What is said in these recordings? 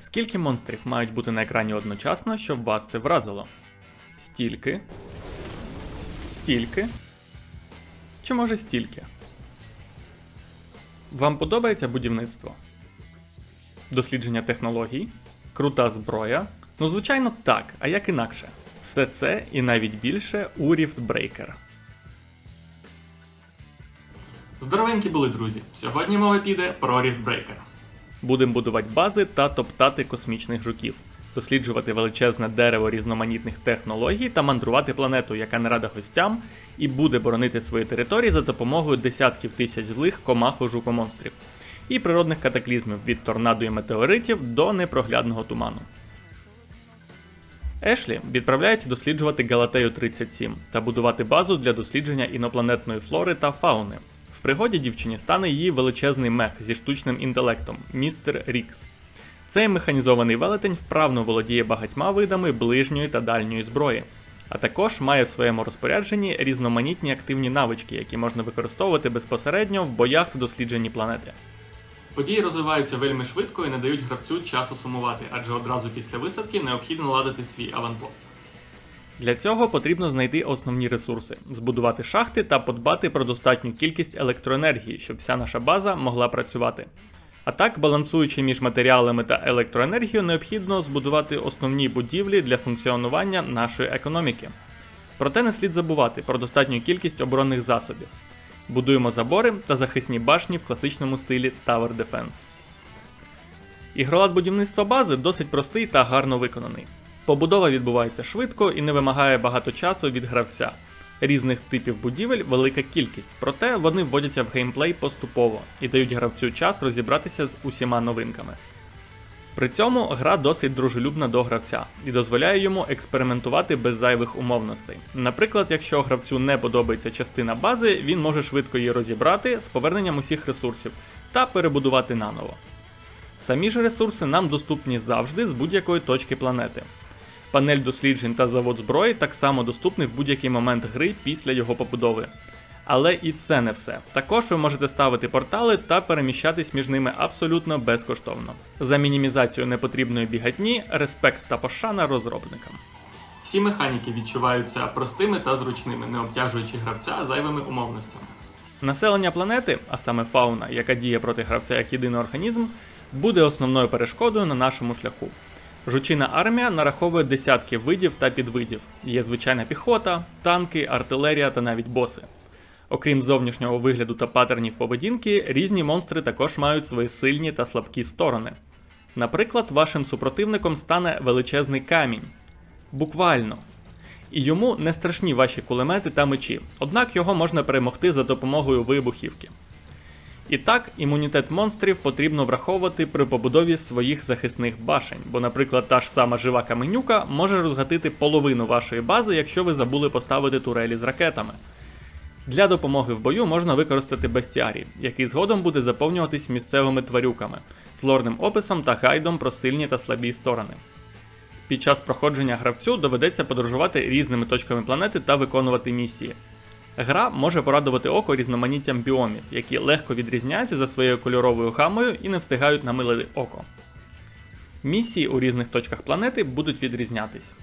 Скільки монстрів мають бути на екрані одночасно, щоб вас це вразило? Стільки. Стільки. Чи може стільки? Вам подобається будівництво? Дослідження технологій? Крута зброя? Ну, звичайно, так, а як інакше? Все це і навіть більше у Riftbreaker. Здоровенькі були друзі! Сьогодні мова піде про Riftbreaker. Будемо будувати бази та топтати космічних жуків, досліджувати величезне дерево різноманітних технологій та мандрувати планету, яка не рада гостям, і буде боронити свої території за допомогою десятків тисяч злих комаху жукомонстрів і природних катаклізмів від торнадо і метеоритів до непроглядного туману. Ешлі відправляється досліджувати Галатею 37 та будувати базу для дослідження інопланетної флори та фауни. Пригоді дівчині стане її величезний мех зі штучним інтелектом містер Рікс. Цей механізований велетень вправно володіє багатьма видами ближньої та дальньої зброї, а також має в своєму розпорядженні різноманітні активні навички, які можна використовувати безпосередньо в боях та дослідженні планети. Події розвиваються вельми швидко і не дають гравцю часу сумувати, адже одразу після висадки необхідно ладити свій аванпост. Для цього потрібно знайти основні ресурси, збудувати шахти та подбати про достатню кількість електроенергії, щоб вся наша база могла працювати. А так, балансуючи між матеріалами та електроенергією, необхідно збудувати основні будівлі для функціонування нашої економіки. Проте не слід забувати про достатню кількість оборонних засобів. Будуємо забори та захисні башні в класичному стилі Tower Defense. Ігролад будівництва бази досить простий та гарно виконаний. Побудова відбувається швидко і не вимагає багато часу від гравця. Різних типів будівель велика кількість, проте вони вводяться в геймплей поступово і дають гравцю час розібратися з усіма новинками. При цьому гра досить дружелюбна до гравця і дозволяє йому експериментувати без зайвих умовностей. Наприклад, якщо гравцю не подобається частина бази, він може швидко її розібрати з поверненням усіх ресурсів та перебудувати наново. Самі ж ресурси нам доступні завжди з будь-якої точки планети. Панель досліджень та завод зброї так само доступний в будь-який момент гри після його побудови. Але і це не все. Також ви можете ставити портали та переміщатись між ними абсолютно безкоштовно. За мінімізацію непотрібної бігатні, респект та пошана розробникам. Всі механіки відчуваються простими та зручними, не обтяжуючи гравця зайвими умовностями. Населення планети, а саме фауна, яка діє проти гравця як єдиний організм, буде основною перешкодою на нашому шляху. Жучина армія нараховує десятки видів та підвидів. Є звичайна піхота, танки, артилерія та навіть боси. Окрім зовнішнього вигляду та патернів поведінки, різні монстри також мають свої сильні та слабкі сторони. Наприклад, вашим супротивником стане величезний камінь. Буквально. І йому не страшні ваші кулемети та мечі, однак його можна перемогти за допомогою вибухівки. І так, імунітет монстрів потрібно враховувати при побудові своїх захисних башень, бо, наприклад, та ж сама жива каменюка може розгатити половину вашої бази, якщо ви забули поставити турелі з ракетами. Для допомоги в бою можна використати бестіарій, який згодом буде заповнюватись місцевими тварюками з лорним описом та гайдом про сильні та слабі сторони. Під час проходження гравцю доведеться подорожувати різними точками планети та виконувати місії. Гра може порадувати око різноманіттям біомів, які легко відрізняються за своєю кольоровою гамою і не встигають намилити око. Місії у різних точках планети будуть відрізнятись.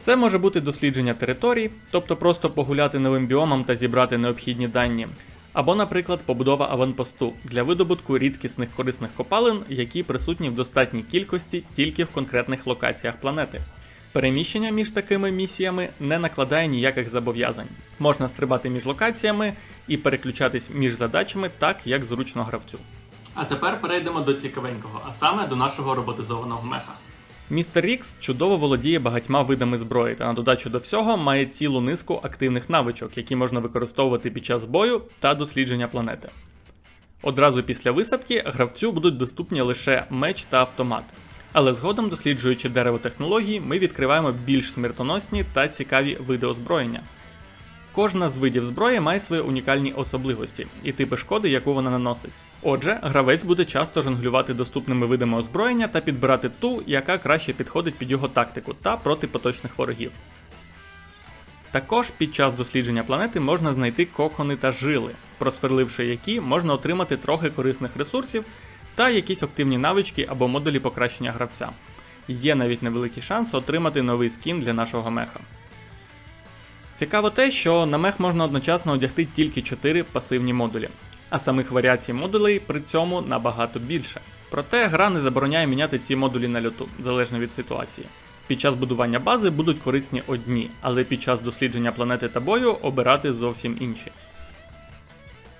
Це може бути дослідження територій, тобто просто погуляти новим біомом та зібрати необхідні дані, або, наприклад, побудова аванпосту для видобутку рідкісних корисних копалин, які присутні в достатній кількості тільки в конкретних локаціях планети. Переміщення між такими місіями не накладає ніяких зобов'язань. Можна стрибати між локаціями і переключатись між задачами так, як зручно гравцю. А тепер перейдемо до цікавенького, а саме до нашого роботизованого меха. Містер Рікс чудово володіє багатьма видами зброї та на додачу до всього має цілу низку активних навичок, які можна використовувати під час бою та дослідження планети. Одразу після висадки гравцю будуть доступні лише меч та автомат. Але згодом, досліджуючи дерево технологій, ми відкриваємо більш смертоносні та цікаві види озброєння. Кожна з видів зброї має свої унікальні особливості і типи шкоди, яку вона наносить. Отже, гравець буде часто жонглювати доступними видами озброєння та підбирати ту, яка краще підходить під його тактику та проти поточних ворогів. Також під час дослідження планети можна знайти кокони та жили, просверливши які можна отримати трохи корисних ресурсів та якісь активні навички або модулі покращення гравця. Є навіть невеликий шанс отримати новий скін для нашого меха. Цікаво те, що на мех можна одночасно одягти тільки 4 пасивні модулі, а самих варіацій модулей при цьому набагато більше. Проте гра не забороняє міняти ці модулі на льоту, залежно від ситуації. Під час будування бази будуть корисні одні, але під час дослідження планети та бою обирати зовсім інші.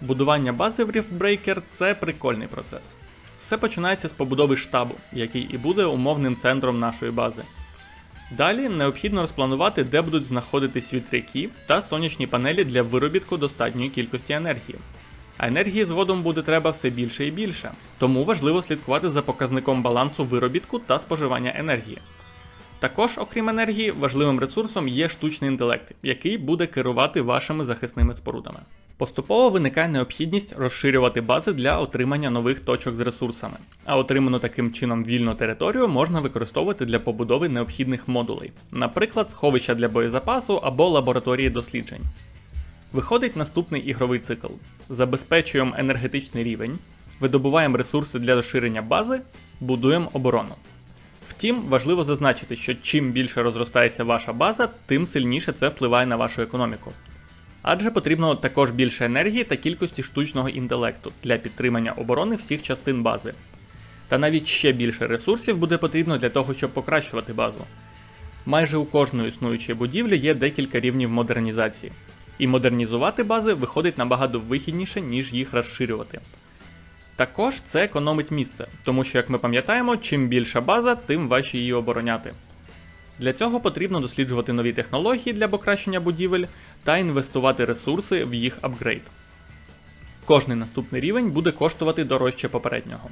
Будування бази в Riftbreaker – це прикольний процес. Все починається з побудови штабу, який і буде умовним центром нашої бази. Далі необхідно розпланувати, де будуть знаходитись вітряки та сонячні панелі для виробітку достатньої кількості енергії. А енергії згодом буде треба все більше і більше, тому важливо слідкувати за показником балансу виробітку та споживання енергії. Також, окрім енергії, важливим ресурсом є штучний інтелект, який буде керувати вашими захисними спорудами. Поступово виникає необхідність розширювати бази для отримання нових точок з ресурсами, а отриману таким чином вільну територію можна використовувати для побудови необхідних модулей, наприклад, сховища для боєзапасу або лабораторії досліджень. Виходить наступний ігровий цикл: забезпечуємо енергетичний рівень, видобуваємо ресурси для розширення бази, будуємо оборону. Втім, важливо зазначити, що чим більше розростається ваша база, тим сильніше це впливає на вашу економіку. Адже потрібно також більше енергії та кількості штучного інтелекту для підтримання оборони всіх частин бази. Та навіть ще більше ресурсів буде потрібно для того, щоб покращувати базу. Майже у кожної існуючої будівлі є декілька рівнів модернізації, і модернізувати бази виходить набагато вигідніше, ніж їх розширювати. Також це економить місце, тому що, як ми пам'ятаємо, чим більша база, тим важче її обороняти. Для цього потрібно досліджувати нові технології для покращення будівель та інвестувати ресурси в їх апгрейд. Кожний наступний рівень буде коштувати дорожче попереднього.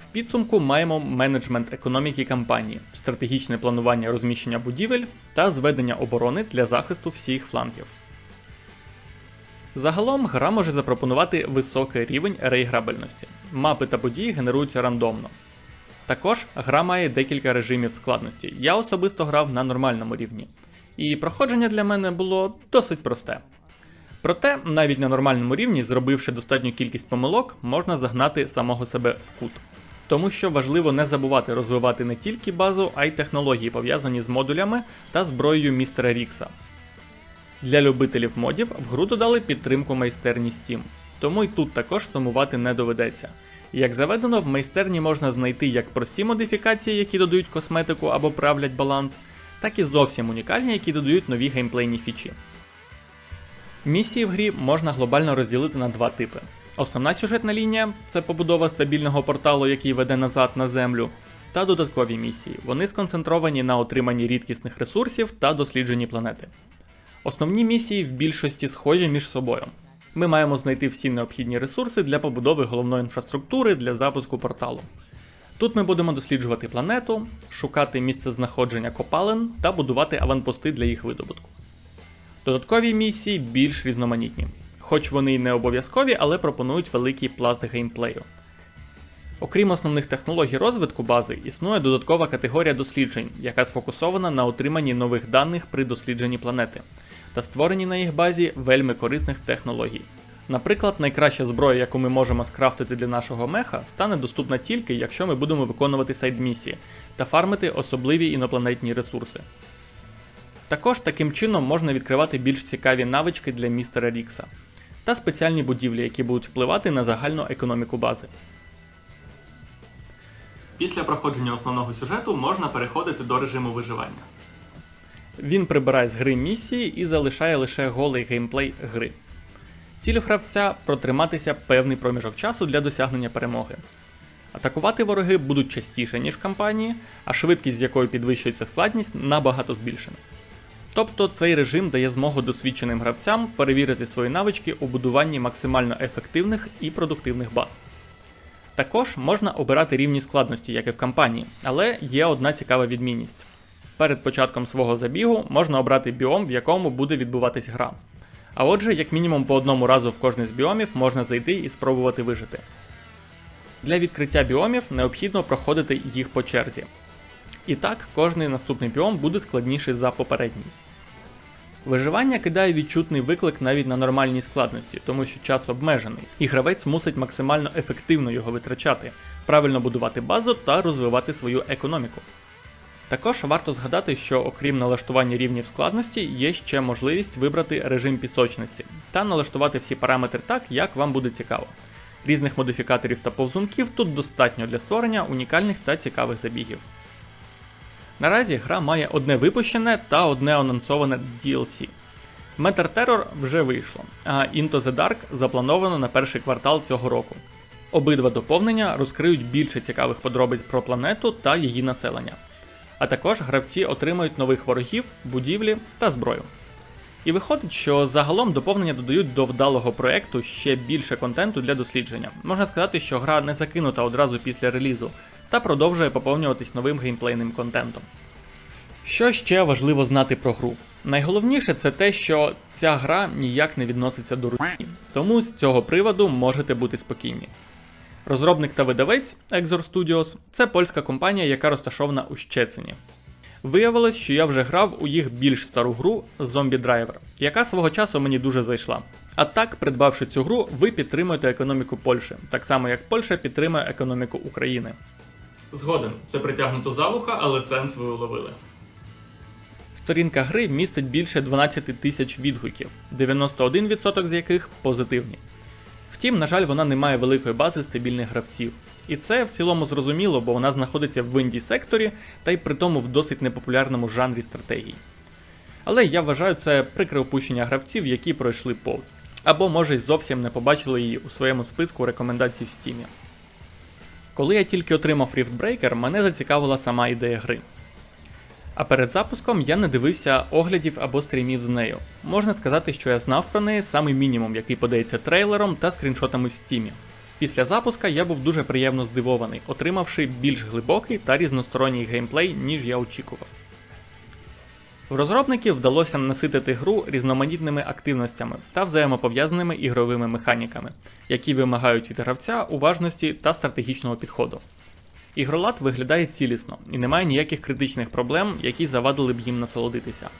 В підсумку маємо менеджмент економіки кампанії, стратегічне планування розміщення будівель та зведення оборони для захисту всіх флангів. Загалом гра може запропонувати високий рівень реіграбельності. Мапи та події генеруються рандомно. Також гра має декілька режимів складності. Я особисто грав на нормальному рівні. І проходження для мене було досить просте. Проте, навіть на нормальному рівні, зробивши достатню кількість помилок, можна загнати самого себе в кут. Тому що важливо не забувати розвивати не тільки базу, а й технології, пов'язані з модулями та зброєю містера Рікса. Для любителів модів в гру додали підтримку майстерні Steam, тому й тут також сумувати не доведеться. Як заведено, в майстерні можна знайти як прості модифікації, які додають косметику або правлять баланс, так і зовсім унікальні, які додають нові геймплейні фічі. Місії в грі можна глобально розділити на два типи. Основна сюжетна лінія це побудова стабільного порталу, який веде назад на землю, та додаткові місії. Вони сконцентровані на отриманні рідкісних ресурсів та дослідженні планети. Основні місії в більшості схожі між собою. Ми маємо знайти всі необхідні ресурси для побудови головної інфраструктури для запуску порталу. Тут ми будемо досліджувати планету, шукати місце знаходження копалин та будувати аванпости для їх видобутку. Додаткові місії більш різноманітні, хоч вони й не обов'язкові, але пропонують великий пласт геймплею. Окрім основних технологій розвитку бази, існує додаткова категорія досліджень, яка сфокусована на отриманні нових даних при дослідженні планети та створенні на їх базі вельми корисних технологій. Наприклад, найкраща зброя, яку ми можемо скрафтити для нашого меха, стане доступна тільки, якщо ми будемо виконувати сайд-місії та фармити особливі інопланетні ресурси. Також таким чином можна відкривати більш цікаві навички для містера Рікса та спеціальні будівлі, які будуть впливати на загальну економіку бази. Після проходження основного сюжету можна переходити до режиму виживання. Він прибирає з гри місії і залишає лише голий геймплей гри. Ціль гравця протриматися певний проміжок часу для досягнення перемоги. Атакувати вороги будуть частіше, ніж в кампанії, а швидкість, з якою підвищується складність, набагато збільшена. Тобто цей режим дає змогу досвідченим гравцям перевірити свої навички у будуванні максимально ефективних і продуктивних баз. Також можна обирати рівні складності, як і в кампанії, але є одна цікава відмінність. Перед початком свого забігу можна обрати біом, в якому буде відбуватись гра. А отже, як мінімум по одному разу в кожний з біомів можна зайти і спробувати вижити. Для відкриття біомів необхідно проходити їх по черзі. І так, кожний наступний біом буде складніший за попередній. Виживання кидає відчутний виклик навіть на нормальній складності, тому що час обмежений, і гравець мусить максимально ефективно його витрачати, правильно будувати базу та розвивати свою економіку. Також варто згадати, що окрім налаштування рівнів складності, є ще можливість вибрати режим пісочності та налаштувати всі параметри так, як вам буде цікаво. Різних модифікаторів та повзунків тут достатньо для створення унікальних та цікавих забігів. Наразі гра має одне випущене та одне анонсоване DLC. Meter Terror вже вийшло, а Into the Dark заплановано на перший квартал цього року. Обидва доповнення розкриють більше цікавих подробиць про планету та її населення. А також гравці отримають нових ворогів, будівлі та зброю. І виходить, що загалом доповнення додають до вдалого проекту ще більше контенту для дослідження. Можна сказати, що гра не закинута одразу після релізу та продовжує поповнюватись новим геймплейним контентом. Що ще важливо знати про гру? Найголовніше це те, що ця гра ніяк не відноситься до руїні, тому з цього приводу можете бути спокійні. Розробник та видавець Exor Studios це польська компанія, яка розташована у Щецині. Виявилось, що я вже грав у їх більш стару гру Zombie Driver, яка свого часу мені дуже зайшла. А так, придбавши цю гру, ви підтримуєте економіку Польщі, так само як Польща підтримує економіку України. Згоден, це притягнуто за вуха, але сенс ви уловили. Сторінка гри містить більше 12 тисяч відгуків, 91% з яких позитивні. Втім, на жаль, вона не має великої бази стабільних гравців. І це в цілому зрозуміло, бо вона знаходиться в інді секторі та й при тому в досить непопулярному жанрі стратегій. Але я вважаю це прикре опущення гравців, які пройшли повз. Або може й зовсім не побачили її у своєму списку рекомендацій в стімі. Коли я тільки отримав Riftbreaker, мене зацікавила сама ідея гри. А перед запуском я не дивився оглядів або стрімів з нею. Можна сказати, що я знав про неї самий мінімум, який подається трейлером та скріншотами в стімі. Після запуска я був дуже приємно здивований, отримавши більш глибокий та різносторонній геймплей, ніж я очікував. В розробників вдалося наситити гру різноманітними активностями та взаємопов'язаними ігровими механіками, які вимагають від гравця уважності та стратегічного підходу. Ігролад виглядає цілісно і немає ніяких критичних проблем, які завадили б їм насолодитися.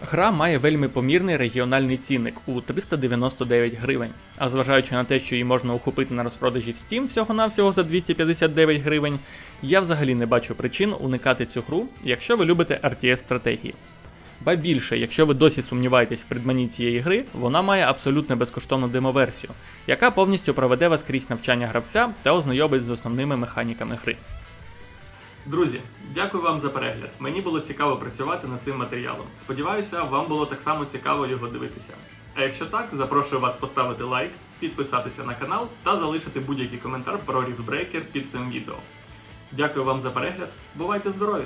Гра має вельми помірний регіональний цінник у 399 гривень, а зважаючи на те, що її можна ухопити на розпродажі в Steam всього-навсього за 259 гривень, я взагалі не бачу причин уникати цю гру, якщо ви любите RTS стратегії. Ба більше, якщо ви досі сумніваєтесь в придбанні цієї гри, вона має абсолютно безкоштовну демоверсію, яка повністю проведе вас крізь навчання гравця та ознайомить з основними механіками гри. Друзі, дякую вам за перегляд. Мені було цікаво працювати над цим матеріалом. Сподіваюся, вам було так само цікаво його дивитися. А якщо так, запрошую вас поставити лайк, підписатися на канал та залишити будь-який коментар про Riftbreaker під цим відео. Дякую вам за перегляд. Бувайте здорові!